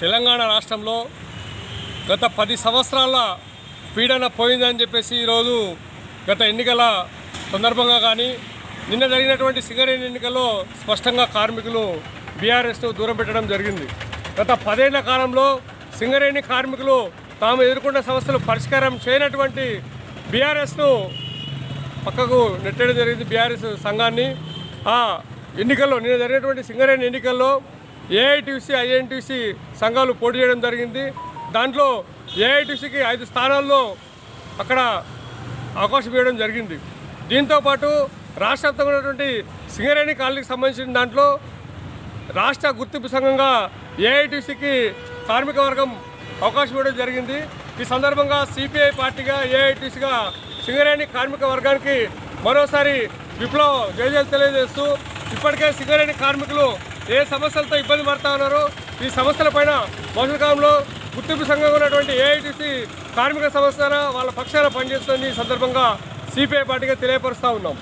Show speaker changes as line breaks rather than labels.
తెలంగాణ రాష్ట్రంలో గత పది సంవత్సరాల పీడన పోయిందని చెప్పేసి ఈరోజు గత ఎన్నికల సందర్భంగా కానీ నిన్న జరిగినటువంటి సింగరేణి ఎన్నికల్లో స్పష్టంగా కార్మికులు బీఆర్ఎస్ను దూరం పెట్టడం జరిగింది. గత పదేళ్ళ కాలంలో సింగరేణి కార్మికులు తాము ఎదుర్కొన్న సమస్యలు పరిష్కారం చేయనటువంటి బీఆర్ఎస్ను పక్కకు నెట్టడం జరిగింది బీఆర్ఎస్ సంఘాన్ని. ఆ ఎన్నికల్లో నిన్న జరిగినటువంటి సింగరేణి ఎన్నికల్లో ఏఐటీసీ ఐఎన్టీసీ సంఘాలు పోటీ చేయడం జరిగింది. దాంట్లో ఏఐటీసీకి ఐదు స్థానాల్లో అక్కడ అవకాశం ఇవ్వడం జరిగింది. దీంతోపాటు రాష్ట్ర వ్యాప్తంగా ఉన్నటువంటి సింగరేణి కాలనీకి సంబంధించిన దాంట్లో రాష్ట్ర గుర్తింపు సంఘంగా ఏఐటీసీకి కార్మిక వర్గం అవకాశం ఇవ్వడం జరిగింది. ఈ సందర్భంగా సిపిఐ పార్టీగా ఏఐటీసీగా సింగరేణి కార్మిక వర్గానికి మరోసారి విప్లవ జయజలు తెలియజేస్తూ ఇప్పటికే సింగరేణి కార్మికులు ఏ సమస్యలతో ఇబ్బంది పడతా ఉన్నారో ఈ సమస్యలపైన భవిష్యత్ కాలంలో గుర్తింపు సంఘంగా ఉన్నటువంటి ఏఐటీసీ కార్మిక సంస్థ వాళ్ళ పక్షాన పనిచేస్తుంది ఈ సందర్భంగా సిపిఐ పార్టీగా తెలియపరుస్తూ ఉన్నాం.